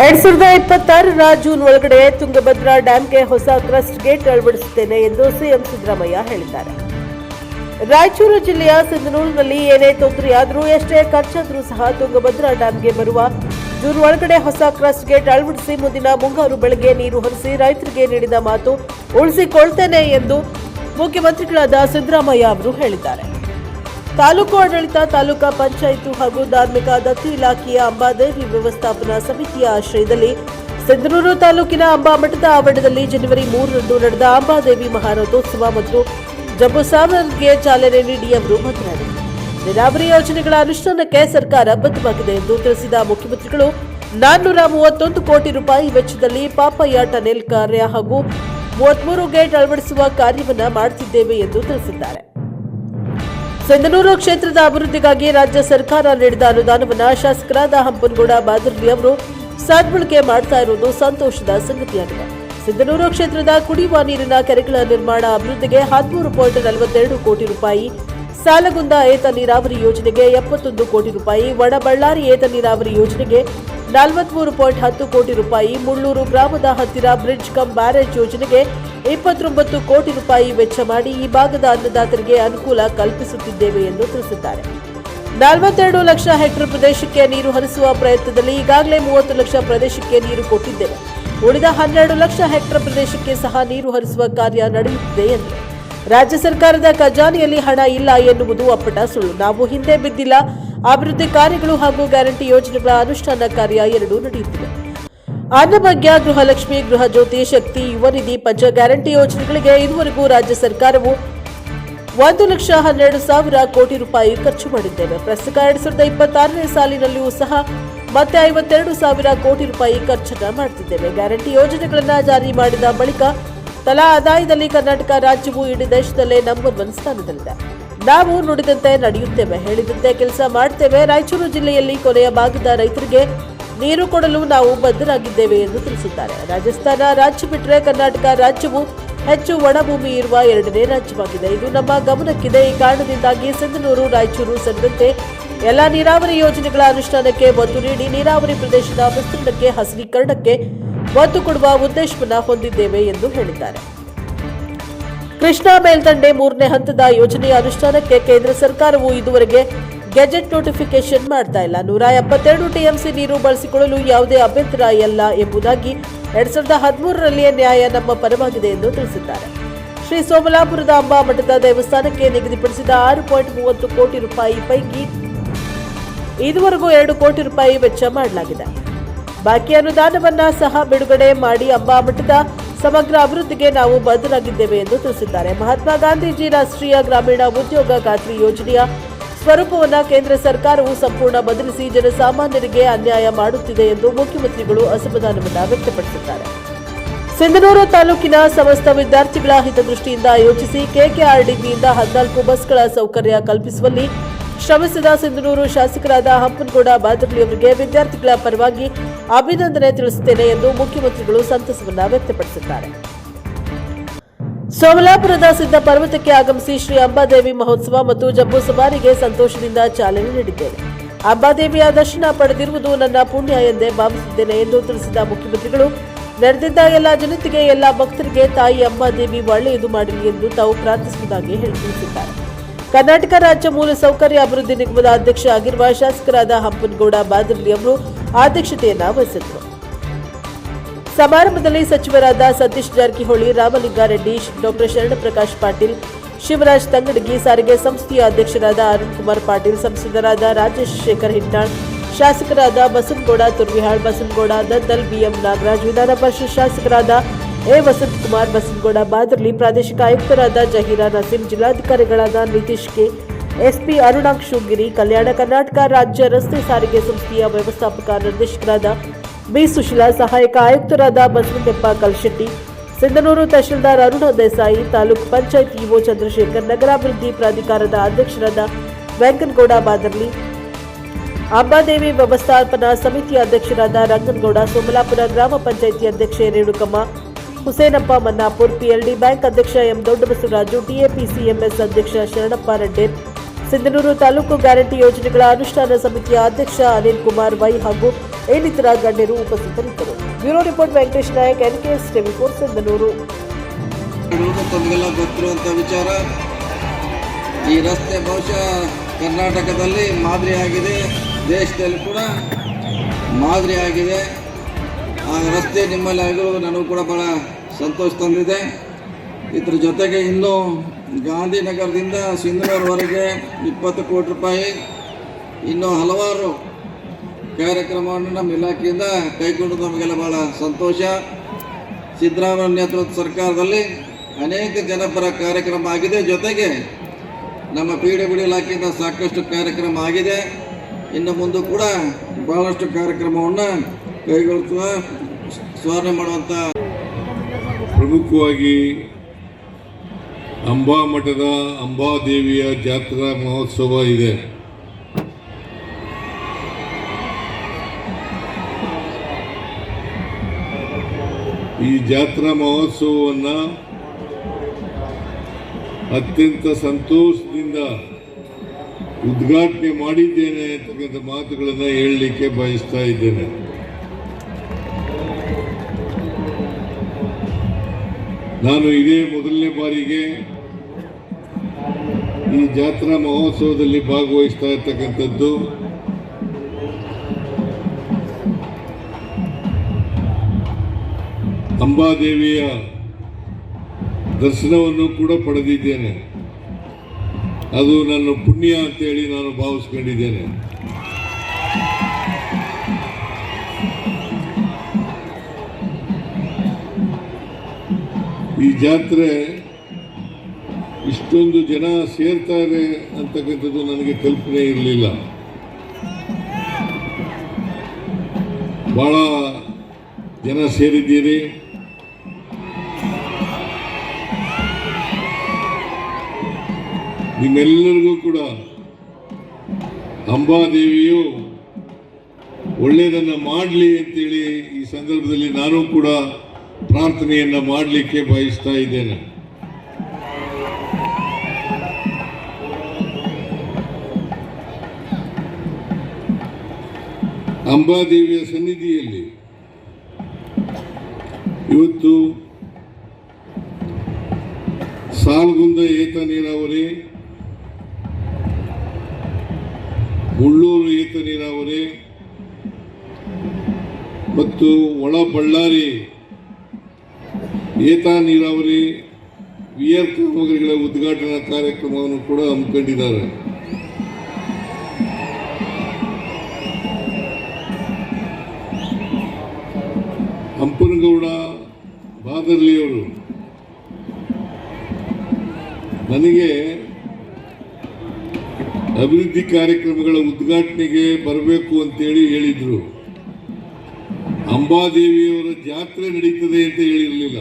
ಎರಡ್ ಸಾವಿರದ ಇಪ್ಪತ್ತಾರರ ಜೂನ್ ಒಳಗಡೆ ತುಂಗಭದ್ರಾ ಡ್ಯಾಂಗೆ ಹೊಸ ಕ್ರಸ್ಟ್ ಗೇಟ್ ಅಳವಡಿಸುತ್ತೇನೆ ಎಂದು ಸಿಎಂ ಸಿದ್ದರಾಮಯ್ಯ ಹೇಳಿದ್ದಾರೆ. ರಾಯಚೂರು ಜಿಲ್ಲೆಯ ಸಿಂಧನೂರಿನಲ್ಲಿ ಏನೇ ತೊಂದರೆಯಾದರೂ ಎಷ್ಟೇ ಖರ್ಚಾದರೂ ಸಹ ತುಂಗಭದ್ರಾ ಡ್ಯಾಂಗೆ ಬರುವ ಜೂನ್ ಒಳಗಡೆ ಹೊಸ ಕ್ರಸ್ಟ್ ಗೇಟ್ ಅಳವಡಿಸಿ ಮುಂದಿನ ಮುಂಗಾರು ಬೆಳಗ್ಗೆ ನೀರು ಹರಿಸಿ ರೈತರಿಗೆ ನೀಡಿದ ಮಾತು ಉಳಿಸಿಕೊಳ್ತೇನೆ ಎಂದು ಮುಖ್ಯಮಂತ್ರಿಗಳಾದ ಸಿದ್ದರಾಮಯ್ಯ ಅವರು ಹೇಳಿದ್ದಾರೆ. ತಾಲೂಕು ಆಡಳಿತ, ತಾಲೂಕಾ ಪಂಚಾಯಿತಿ ಹಾಗೂ ಧಾರ್ಮಿಕ ದತ್ತಿ ಇಲಾಖೆಯ ಅಂಬಾದೇವಿ ವ್ಯವಸ್ಥಾಪನಾ ಸಮಿತಿಯ ಆಶ್ರಯದಲ್ಲಿ ಸಿಂಧನೂರು ತಾಲೂಕಿನ ಅಂಬಾ ಮಠದ ಆವರಣದಲ್ಲಿ ಜನವರಿ ಮೂರರಂದು ನಡೆದ ಅಂಬಾದೇವಿ ಮಹಾರಥೋತ್ಸವ ಮತ್ತು ಜಂಬೂಸಾವರ್ಗೆ ಚಾಲನೆ ನೀಡಿ ಅವರು ಮಾತನಾಡಿದರು. ನೀರಾವರಿ ಯೋಜನೆಗಳ ಅನುಷ್ಠಾನಕ್ಕೆ ಸರ್ಕಾರ ಬದ್ಧವಾಗಿದೆ ಎಂದು ತಿಳಿಸಿದ ಮುಖ್ಯಮಂತ್ರಿಗಳು, ನಾನ್ನೂರ ಮೂವತ್ತೊಂದು ಕೋಟಿ ರೂಪಾಯಿ ವೆಚ್ಚದಲ್ಲಿ ಪಾಪಯ್ಯ ಟನೆಲ್ ಕಾರ್ಯ ಹಾಗೂ ಮೂವತ್ಮೂರು ಗೇಟ್ ಅಳವಡಿಸುವ ಕಾರ್ಯವನ್ನು ಮಾಡುತ್ತಿದ್ದೇವೆ ಎಂದು ತಿಳಿಸಿದ್ದಾರೆ. ಸಿಂಧನೂರು ಕ್ಷೇತ್ರದ ಅಭಿವೃದ್ಧಿಗಾಗಿ ರಾಜ್ಯ ಸರ್ಕಾರ ನೀಡಿದ ಅನುದಾನವನ್ನು ಶಾಸಕರಾದ ಹಂಪನಗೌಡ ಬಾದರ್ಲಿ ಅವರು ಸದ್ಬಳಕೆ ಮಾಡ್ತಾ ಇರುವುದು ಸಂತೋಷದ ಸಂಗತಿಯಾಗಿದೆ. ಸಿಂಧನೂರು ಕ್ಷೇತ್ರದ ಕುಡಿಯುವ ನೀರಿನ ಕೆರೆಗಳ ನಿರ್ಮಾಣ ಅಭಿವೃದ್ಧಿಗೆ ಹದಿಮೂರು ಪಾಯಿಂಟ್ ನಲವತ್ತೆರಡು ಕೋಟಿ ರೂಪಾಯಿ, ಸಾಲಗುಂದ ಏತ ನೀರಾವರಿ ಯೋಜನೆಗೆ ಎಪ್ಪತ್ತೊಂದು ಕೋಟಿ ರೂಪಾಯಿ ಒಣಬಳ್ಳಾರಿ ಏತ ನೀರಾವರಿ ಯೋಜನೆಗೆ ನಲವತ್ಮೂರು ಪಾಯಿಂಟ್ ಹತ್ತು ಕೋಟಿ ರೂಪಾಯಿ ಮುಳ್ಳೂರು ಗ್ರಾಮದ ಹತ್ತಿರ ಬ್ರಿಡ್ಜ್ ಕಮ್ ಬ್ಯಾರೇಜ್ ಯೋಜನೆಗೆ ಇಪ್ಪತ್ತೊಂಬತ್ತು ಕೋಟಿ ರೂಪಾಯಿ ವೆಚ್ಚ ಮಾಡಿ ಈ ಭಾಗದ ಅನ್ನದಾತರಿಗೆ ಅನುಕೂಲ ಕಲ್ಪಿಸುತ್ತಿದ್ದೇವೆ ಎಂದು ತಿಳಿಸಿದ್ದಾರೆ. ನಲವತ್ತೆರಡು ಲಕ್ಷ ಹೆಕ್ಟೇರ್ ಪ್ರದೇಶಕ್ಕೆ ನೀರು ಹರಿಸುವ ಪ್ರಯತ್ನದಲ್ಲಿ ಈಗಾಗಲೇ ಮೂವತ್ತು ಲಕ್ಷ ಪ್ರದೇಶಕ್ಕೆ ನೀರು ಕೊಟ್ಟಿದ್ದೇವೆ. ಉಳಿದ ಹನ್ನೆರಡು ಲಕ್ಷ ಹೆಕ್ಟೇರ್ ಪ್ರದೇಶಕ್ಕೆ ಸಹ ನೀರು ಹರಿಸುವ ಕಾರ್ಯ ನಡೆಯುತ್ತಿದೆ ಎಂದು ರಾಜ್ಯ ಸರ್ಕಾರದ ಖಜಾನೆಯಲ್ಲಿ ಹಣ ಇಲ್ಲ ಎನ್ನುವುದು ಅಪ್ಪಟ ಸುಳ್ಳು. ನಾವು ಹಿಂದೆ ಬಿದ್ದಿಲ್ಲ ಅಭಿವೃದ್ಧಿ ಕಾರ್ಯಗಳು ಹಾಗೂ ಗ್ಯಾರಂಟಿ ಯೋಜನೆಗಳ ಅನುಷ್ಠಾನ ಕಾರ್ಯ ಎರಡೂ ನಡೆಯುತ್ತಿವೆ ಅನ್ನಭಾಗ್ಯ ಗೃಹಲಕ್ಷ್ಮಿ, ಗೃಹ ಜ್ಯೋತಿ, ಶಕ್ತಿ, ಯುವ ನಿಧಿ, ಪಂಚ ಗ್ಯಾರಂಟಿ ಯೋಜನೆಗಳಿಗೆ ಇದುವರೆಗೂ ರಾಜ್ಯ ಸರ್ಕಾರವು ಒಂದು ಲಕ್ಷ ಹನ್ನೆರಡು ಸಾವಿರ ಕೋಟಿ ರೂಪಾಯಿ ಖರ್ಚು ಮಾಡಿದ್ದೇವೆ. ಪ್ರಸ್ತುತ ಎರಡ್ ಸಾವಿರದ ಇಪ್ಪತ್ತಾರನೇ ಸಾಲಿನಲ್ಲಿಯೂ ಸಹ ಮತ್ತೆ ಐವತ್ತೆರಡು ಸಾವಿರ ಕೋಟಿ ರೂಪಾಯಿ ಖರ್ಚನ್ನ ಮಾಡುತ್ತಿದ್ದೇವೆ ಗ್ಯಾರಂಟಿ ಯೋಜನೆಗಳನ್ನ ಜಾರಿ ಮಾಡಿದ ಬಳಿಕ ತಲಾ ಆದಾಯದಲ್ಲಿ ಕರ್ನಾಟಕ ರಾಜ್ಯವು ಇಡೀ ದೇಶದಲ್ಲೇ ನಂಬರ್ ಒನ್ ಸ್ಥಾನದಲ್ಲಿದೆ. ನಾವು ನುಡಿದಂತೆ ನಡೆಯುತ್ತೇವೆ, ಹೇಳಿದಂತೆ ಕೆಲಸ ಮಾಡ್ತೇವೆ. ರಾಯಚೂರು ಜಿಲ್ಲೆಯಲ್ಲಿ ಕೊನೆಯ ಭಾಗದ ರೈತರಿಗೆ ನೀರು ಕೊಡಲು ನಾವು ಬದ್ಧರಾಗಿದ್ದೇವೆ ಎಂದು ತಿಳಿಸಿದ್ದಾರೆ. ರಾಜಸ್ಥಾನ ರಾಜ್ಯ ಬಿಟ್ಟರೆ ಕರ್ನಾಟಕ ರಾಜ್ಯವು ಹೆಚ್ಚು ಒಣಭೂಮಿ ಇರುವ ಎರಡನೇ ರಾಜ್ಯವಾಗಿದೆ. ಇದು ನಮ್ಮ ಗಮನಕ್ಕಿದೆ. ಈ ಕಾರಣದಿಂದಾಗಿ ಸಿಂಧನೂರು, ರಾಯಚೂರು ಸೇರಿದಂತೆ ಎಲ್ಲ ನೀರಾವರಿ ಯೋಜನೆಗಳ ಅನುಷ್ಠಾನಕ್ಕೆ ಒತ್ತು ನೀಡಿ ನೀರಾವರಿ ಪ್ರದೇಶದ ವಿಸ್ತೀರ್ಣಕ್ಕೆ, ಹಸಿರೀಕರಣಕ್ಕೆ ಒತ್ತು ಕೊಡುವ ಉದ್ದೇಶವನ್ನು ಹೊಂದಿದ್ದೇವೆ ಎಂದು ಹೇಳಿದ್ದಾರೆ. ಕೃಷ್ಣಾ ಮೇಲ್ದಂಡೆ ಮೂರನೇ ಹಂತದ ಯೋಜನೆಯ ಅನುಷ್ಠಾನಕ್ಕೆ ಕೇಂದ್ರ ಸರ್ಕಾರವು ಇದುವರೆಗೆ ಗೆಜೆಟ್ ನೋಟಿಫಿಕೇಶನ್ ಮಾಡ್ತಾ ಇಲ್ಲ. ನೂರ ಎಪ್ಪತ್ತೆರಡು ಟಿಎಂಸಿ ನೀರು ಬಳಸಿಕೊಳ್ಳಲು ಯಾವುದೇ ಅಭ್ಯಂತರ ಇಲ್ಲ ಎಂಬುದಾಗಿ ಎರಡ್ ಸಾವಿರದ ಹದಿಮೂರರಲ್ಲಿಯೇ ನ್ಯಾಯ ನಮ್ಮ ಪರವಾಗಿದೆ ಎಂದು ತಿಳಿಸಿದ್ದಾರೆ. ಶ್ರೀ ಸೋಮಲಾಪುರದ ಅಂಬಾ ಮಠದ ದೇವಸ್ಥಾನಕ್ಕೆ ನಿಗದಿಪಡಿಸಿದ ಆರು ಪಾಯಿಂಟ್ ಮೂವತ್ತು ಕೋಟಿ ರೂಪಾಯಿ ಪೈಕಿ ಇದುವರೆಗೂ ಎರಡು ಕೋಟಿ ರೂಪಾಯಿ ವೆಚ್ಚ ಮಾಡಲಾಗಿದೆ. ಬಾಕಿ ಅನುದಾನವನ್ನ ಸಹ ಬಿಡುಗಡೆ ಮಾಡಿ ಅಂಬಾ ಮಠದ ಸಮಗ್ರ ಅಭಿವೃದ್ಧಿಗೆ ನಾವು ಬದ್ಧರಾಗಿದ್ದೇವೆ ಎಂದು ತಿಳಿಸಿದ್ದಾರೆ. ಮಹಾತ್ಮ ಗಾಂಧೀಜಿ ರಾಷ್ಟ್ರೀಯ ಗ್ರಾಮೀಣ ಉದ್ಯೋಗ ಖಾತ್ರಿ ಯೋಜನೆಯ ಸ್ವರೂಪವನ್ನು ಕೇಂದ್ರ ಸರ್ಕಾರವು ಸಂಪೂರ್ಣ ಬದಲಿಸಿ ಜನಸಾಮಾನ್ಯರಿಗೆ ಅನ್ಯಾಯ ಮಾಡುತ್ತಿದೆ ಎಂದು ಮುಖ್ಯಮಂತ್ರಿಗಳು ಅಸಮಾಧಾನವನ್ನು ವ್ಯಕ್ತಪಡಿಸಿದ್ದಾರೆ. ಸಿಂಧನೂರು ತಾಲೂಕಿನ ಸಮಸ್ತ ವಿದ್ಯಾರ್ಥಿಗಳ ಹಿತದೃಷ್ಟಿಯಿಂದ ಯೋಚಿಸಿ ಕೆಕೆಆರ್ಡಿಬಿಯಿಂದ ಹದಿನಾಲ್ಕು ಬಸ್ಗಳ ಸೌಕರ್ಯ ಕಲ್ಪಿಸುವಲ್ಲಿ ಶ್ರಮಿಸಿದ ಸಿಂಧನೂರು ಶಾಸಕರಾದ ಹಂಪನಗೌಡ ಬಾದರ್ಲಿ ಅವರಿಗೆ ವಿದ್ಯಾರ್ಥಿಗಳ ಪರವಾಗಿ ಅಭಿನಂದನೆ ತಿಳಿಸುತ್ತೇನೆ ಎಂದು ಮುಖ್ಯಮಂತ್ರಿಗಳು ಸಂತಸವನ್ನು ವ್ಯಕ್ತಪಡಿಸಿದ್ದಾರೆ. ಸೋಮಲಾಪುರದ ಸಿದ್ಧ ಪರ್ವತಕ್ಕೆ ಆಗಮಿಸಿ ಶ್ರೀ ಅಂಬಾದೇವಿ ಮಹೋತ್ಸವ ಮತ್ತು ಜಂಬೂ ಸವಾರಿಗೆ ಸಂತೋಷದಿಂದ ಚಾಲನೆ ನೀಡಿದ್ದೇನೆ. ಅಂಬಾದೇವಿಯ ದರ್ಶನ ಪಡೆದಿರುವುದು ನನ್ನ ಪುಣ್ಯ ಎಂದೇ ಭಾವಿಸಿದ್ದೇನೆ ಎಂದು ತಿಳಿಸಿದ ಮುಖ್ಯಮಂತ್ರಿಗಳು, ನಡೆದಿದ್ದ ಎಲ್ಲ ಜನತೆಗೆ, ಎಲ್ಲ ಭಕ್ತರಿಗೆ ತಾಯಿ ಅಂಬಾದೇವಿ ಒಳ್ಳೆಯದು ಮಾಡಲಿ ಎಂದು ತಾವು ಪ್ರಾರ್ಥಿಸುವುದಾಗಿ ತಿಳಿಸಿದ್ದಾರೆ. ಕರ್ನಾಟಕ ರಾಜ್ಯ ಮೂಲ ಸೌಕರ್ಯ ಅಭಿವೃದ್ಧಿ ನಿಗಮದ ಅಧ್ಯಕ್ಷ ಆಗಿರುವ ಶಾಸಕರಾದ ಹಂಪನಗೌಡ ಬಾದರ್ಲಿ ಅವರು ಅಧ್ಯಕ್ಷತೆಯನ್ನ ವಹಿಸಿದರು ಸಮಾರಂಭದಲ್ಲಿ ಸಚಿವರಾದ ಸತೀಶ್ ಜಾರಕಿಹೊಳಿ, ರಾಮಲಿಂಗಾರೆಡ್ಡಿ, ಡಾಕ್ಟರ್ ಶರಣಪ್ರಕಾಶ್ ಪಾಟೀಲ್, ಶಿವರಾಜ್ ತಂಗಡಗಿ ಸಾರಿಗೆ ಸಂಸ್ಥೆಯ ಅಧ್ಯಕ್ಷರಾದ ಅರುಣ್ ಕುಮಾರ್ ಪಾಟೀಲ್, ಸಂಸದರಾದ ರಾಜೇಶ್ ಶೇಖರ್ ಹಿಟ್ನಾಳ್, ಶಾಸಕರಾದ ಬಸನಗೌಡ ತುರ್ವಿಹಾಳ್, ಬಸನಗೌಡ ದದ್ದಲ್ ಬಿಎಂ ನಾಗರಾಜ್ ವಿಧಾನ ಪರಿಷತ್ ಶಾಸಕರಾದ ಎ. ವಸಂತ್ ಕುಮಾರ್ ಬಸನಗೌಡ, ಬಾದರ್ಲಿ ಪ್ರಾದೇಶಿಕ ಆಯುಕ್ತರಾದ ಜಹೀರಾ ನಸೀಂ ಜಿಲ್ಲಾಧಿಕಾರಿಗಳಾದ ನಿತೀಶ್ ಕೆ, ಎಸ್ಪಿ ಅರುಣಾಕ್ಷ್ ಶೃಂಗಿರಿ ಕಲ್ಯಾಣ ಕರ್ನಾಟಕ ರಾಜ್ಯ ರಸ್ತೆ ಸಾರಿಗೆ ಸಂಸ್ಥೆಯ ವ್ಯವಸ್ಥಾಪಕ ನಿರ್ದೇಶಕರಾದ ಬಿ. ಸುಶೀಲಾ, ಸಹಾಯಕ ಆಯುಕ್ತರಾದ ಬಸವಂತಪ್ಪ ಕಲ್ಶೆಟ್ಟಿ, ಸಿಂಧನೂರು ತಹಶೀಲ್ದಾರ್ ಅರುಣ ದೇಸಾಯಿ, ತಾಲೂಕು ಪಂಚಾಯತ್ ಇಒ ಚಂದ್ರಶೇಖರ್, ನಗರಾಭಿವೃದ್ಧಿ ಪ್ರಾಧಿಕಾರದ ಅಧ್ಯಕ್ಷರಾದ ವೆಂಕನಗೌಡ, ಬಾದರ್ಲಿ, ಅಂಬಾದೇವಿ ವ್ಯವಸ್ಥಾಪನಾ ಸಮಿತಿಯ ಅಧ್ಯಕ್ಷರಾದ ರಂಗನಗೌಡ, ಸೋಮಲಾಪುರ ಗ್ರಾಮ ಪಂಚಾಯಿತಿ ಅಧ್ಯಕ್ಷೆ ರೇಣುಕಮ್ಮ ಹುಸೇನಪ್ಪ ಮನ್ನಾಪುರ್ ಪಿಎಲ್ಡಿ ಬ್ಯಾಂಕ್ ಅಧ್ಯಕ್ಷ ಎಂ ದೊಡ್ಡಬಸವರಾಜು ಟಿಎಪಿಸಿಎಂಎಸ್ ಅಧ್ಯಕ್ಷ ಶರಣಪ್ಪ ರೆಡ್ಡಿ, ಸಿಂಧನೂರು ತಾಲೂಕು ಗ್ಯಾರಂಟಿ ಯೋಜನೆಗಳ ಅನುಷ್ಠಾನ ಸಮಿತಿಯ ಅಧ್ಯಕ್ಷ ಅನಿಲ್ ಕುಮಾರ್ ವೈ ಹಾಗೂ ಇನ್ನಿತರ ಗಣ್ಯರು ಉಪಸ್ಥಿತರಿದ್ದರು. Bureau report Venkatesh Nayak NKS TV four Sindhanur. ವಿಚಾರ, ಈ ರಸ್ತೆ ಬಹುಶಃ ಕರ್ನಾಟಕದಲ್ಲಿ ಮಾದರಿಯಾಗಿದೆ, ದೇಶದಲ್ಲಿ ಕೂಡ ಮಾದರಿಯಾಗಿದೆ. ಆ ರಸ್ತೆ ನಿಮ್ಮಲ್ಲಿ ಆಗಿರೋದು ನನಗೂ ಕೂಡ ಭಾಳ ಸಂತೋಷ ತಂದಿದೆ. ಇದ್ರ ಜೊತೆಗೆ ಇನ್ನೂ ಗಾಂಧಿನಗರದಿಂದ ಸಿಂಧನೂರವರೆಗೆ ಇಪ್ಪತ್ತು ಕೋಟಿ ರೂಪಾಯಿ, ಇನ್ನೂ ಹಲವಾರು ಕಾರ್ಯಕ್ರಮವನ್ನು ನಮ್ಮ ಇಲಾಖೆಯಿಂದ ಕೈಗೊಂಡು ನಮಗೆಲ್ಲ ಭಾಳ ಸಂತೋಷ. ಸಿದ್ದರಾಮಯ್ಯ ನೇತೃತ್ವದ ಸರ್ಕಾರದಲ್ಲಿ ಅನೇಕ ಜನಪರ ಕಾರ್ಯಕ್ರಮ ಆಗಿದೆ. ಜೊತೆಗೆ ನಮ್ಮ ಪಿ ಡಬ್ಲ್ಯೂ ಇಲಾಖೆಯಿಂದ ಸಾಕಷ್ಟು ಕಾರ್ಯಕ್ರಮ ಆಗಿದೆ. ಇನ್ನು ಮುಂದೆ ಕೂಡ ಭಾಳಷ್ಟು ಕಾರ್ಯಕ್ರಮವನ್ನು ಕೈಗೊಳ್ಳುವ ಸ್ಮರಣೆ ಮಾಡುವಂಥ ಪ್ರಮುಖವಾಗಿ ಅಂಬಾ ಮಠದ ಅಂಬಾದೇವಿಯ ಜಾತ್ರಾ ಮಹೋತ್ಸವ ಇದೆ. ಈ ಜಾತ್ರಾ ಮಹೋತ್ಸವವನ್ನು ಅತ್ಯಂತ ಸಂತೋಷದಿಂದ ಉದ್ಘಾಟನೆ ಮಾಡಿದ್ದೇನೆ ಅಂತಕ್ಕಂಥ ಮಾತುಗಳನ್ನು ಹೇಳಲಿಕ್ಕೆ ಬಯಸ್ತಾ ಇದ್ದೇನೆ. ನಾನು ಇದೇ ಮೊದಲನೇ ಬಾರಿಗೆ ಈ ಜಾತ್ರಾ ಮಹೋತ್ಸವದಲ್ಲಿ ಭಾಗವಹಿಸ್ತಾ ಇರ್ತಕ್ಕಂಥದ್ದು. ಅಂಬಾದೇವಿಯ ದರ್ಶನವನ್ನು ಕೂಡ ಪಡೆದಿದ್ದೇನೆ. ಅದು ನನ್ನ ಪುಣ್ಯ ಅಂತೇಳಿ ನಾನು ಭಾವಿಸ್ಕೊಂಡಿದ್ದೇನೆ. ಈ ಜಾತ್ರೆ ಇಷ್ಟೊಂದು ಜನ ಸೇರ್ತಾರೆ ಅಂತಕ್ಕಂಥದ್ದು ನನಗೆ ಕಲ್ಪನೆ ಇರಲಿಲ್ಲ. ಬಹಳ ಜನ ಸೇರಿದ್ದೀರಿ. ನಿಮ್ಮೆಲ್ಲರಿಗೂ ಕೂಡ ಅಂಬಾದೇವಿಯು ಒಳ್ಳೆಯದನ್ನು ಮಾಡಲಿ ಅಂತೇಳಿ ಈ ಸಂದರ್ಭದಲ್ಲಿ ನಾನು ಕೂಡ ಪ್ರಾರ್ಥನೆಯನ್ನು ಮಾಡಲಿಕ್ಕೆ ಬಯಸ್ತಾ ಇದ್ದೇನೆ. ಅಂಬಾದೇವಿಯ ಸನ್ನಿಧಿಯಲ್ಲಿ ಇವತ್ತು ಸಾಲ್ಗುಂದ ಏತ ನೀರಾವರಿ, ಮುಳ್ಳೂರು ಏತ ನೀರಾವರಿ ಮತ್ತು ಒಳ ಬಳ್ಳಾರಿ ಏತ ನೀರಾವರಿ ವಿಯರ್ ಕಾಮಗಾರಿಗಳ ಉದ್ಘಾಟನಾ ಕಾರ್ಯಕ್ರಮವನ್ನು ಕೂಡ ಹಮ್ಮಿಕೊಂಡಿದ್ದಾರೆ. ಹಂಪನಗೌಡ ಬಾದರ್ಲಿಯವರು, ನನಗೆ ಅಭಿವೃದ್ಧಿ ಕಾರ್ಯಕ್ರಮಗಳ ಉದ್ಘಾಟನೆಗೆ ಬರಬೇಕು ಅಂತೇಳಿ ಹೇಳಿದ್ರು. ಅಂಬಾದೇವಿಯವರ ಜಾತ್ರೆ ನಡೀತದೆ ಅಂತ ಹೇಳಿರಲಿಲ್ಲ.